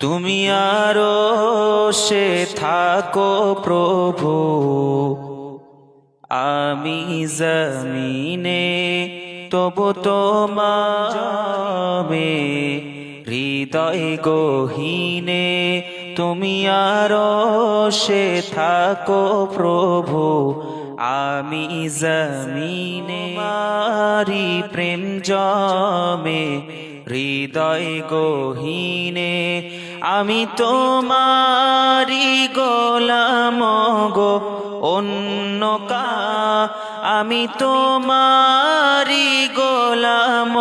তুমি আরও সে থাকো প্রভু। আমি জমিনে, তবু তোমামে হৃদয় গহীনে, তুমি আরও সে থাকো প্রভু। আমি জমিনে মারি প্রেম জমে, হৃদয় গহীনে আমি তোমারি গোলাম গো, অন্য কা, আমি তোমারি গোলাম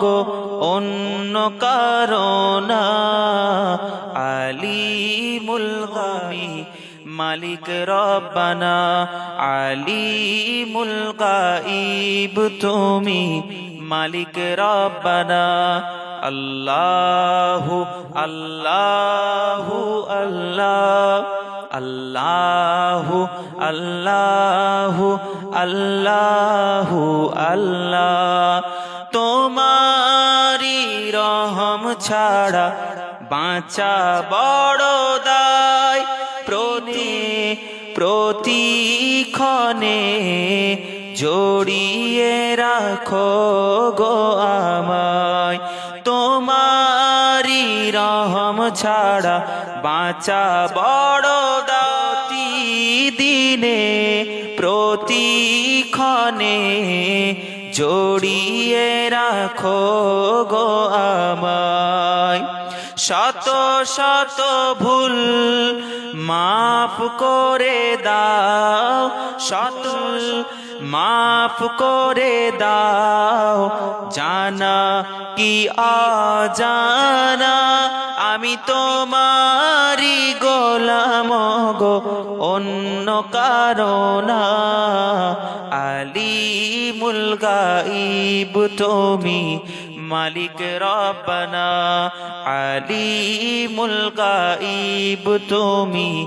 গো, অন্য কারণা আলী মুলগামি মালিক রব্বানা আলী মুলগাইব তুমি, মালিক রব্বানা আল্লাহু আল্লাহু, আল্লাহ আল্লাহ আল্লাহ, আল্লাহু। আল্লাহ তোমারি রহম ছাড়া বাঁচা বড় দায়। প্রতি, প্রতিক্ষণে জড়িয়ে রাখো গো আমায়। রহম ছাড়া বাঁচা বড় দাতি দিনে প্রতিক্ষণে জড়িয়ে রাখো গো আমায়। শত শত ভুল মাফ করে দাও, শত মাফ করে দাও। জানা কি অজানা? আমি তোমারি গোলাম গো, অন্য কারণা আলী মুলগাইব তুমি মালিক রব্বানা। আলী মুলগাইব তুমি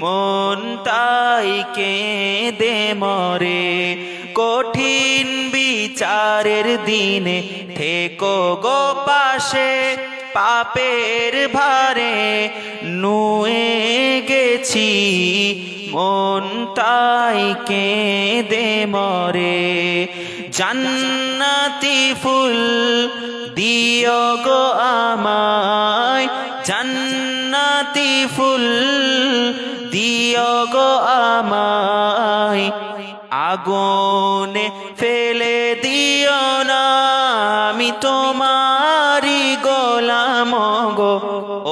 মন তাই দে মরে। কঠিন বিচারের দিনে থেকো গো পাশে, পাপের ভারে নুয়ে গেছি। মন তাই দে মরে। জান্নাতি ফুল দিও গো আমায়, জান্নাতি ফুল দিও গো আমায়, আগুনে ফেলে দিও না। আমি তোমারি গোলাম গো,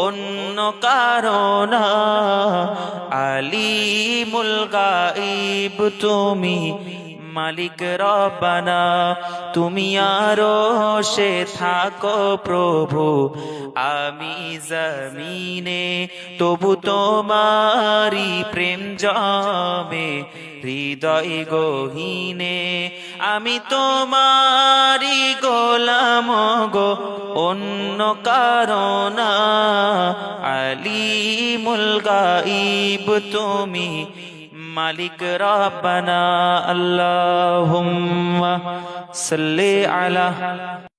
অন্য কারণ। মুলগা মুলগাইব তুমি মালিক রব্বানা, তুমি আরও সে থাকো প্রভু। আমি জমিনে, তবু তোমারি প্রেম জমে, হৃদয় গহীনে। আমি তোমারি গোলাম গো, অন্য কারণ। আলী মুলগাইব তুমি মালিক রব্বানা আল্লাহুম্মা সাল্লি আলা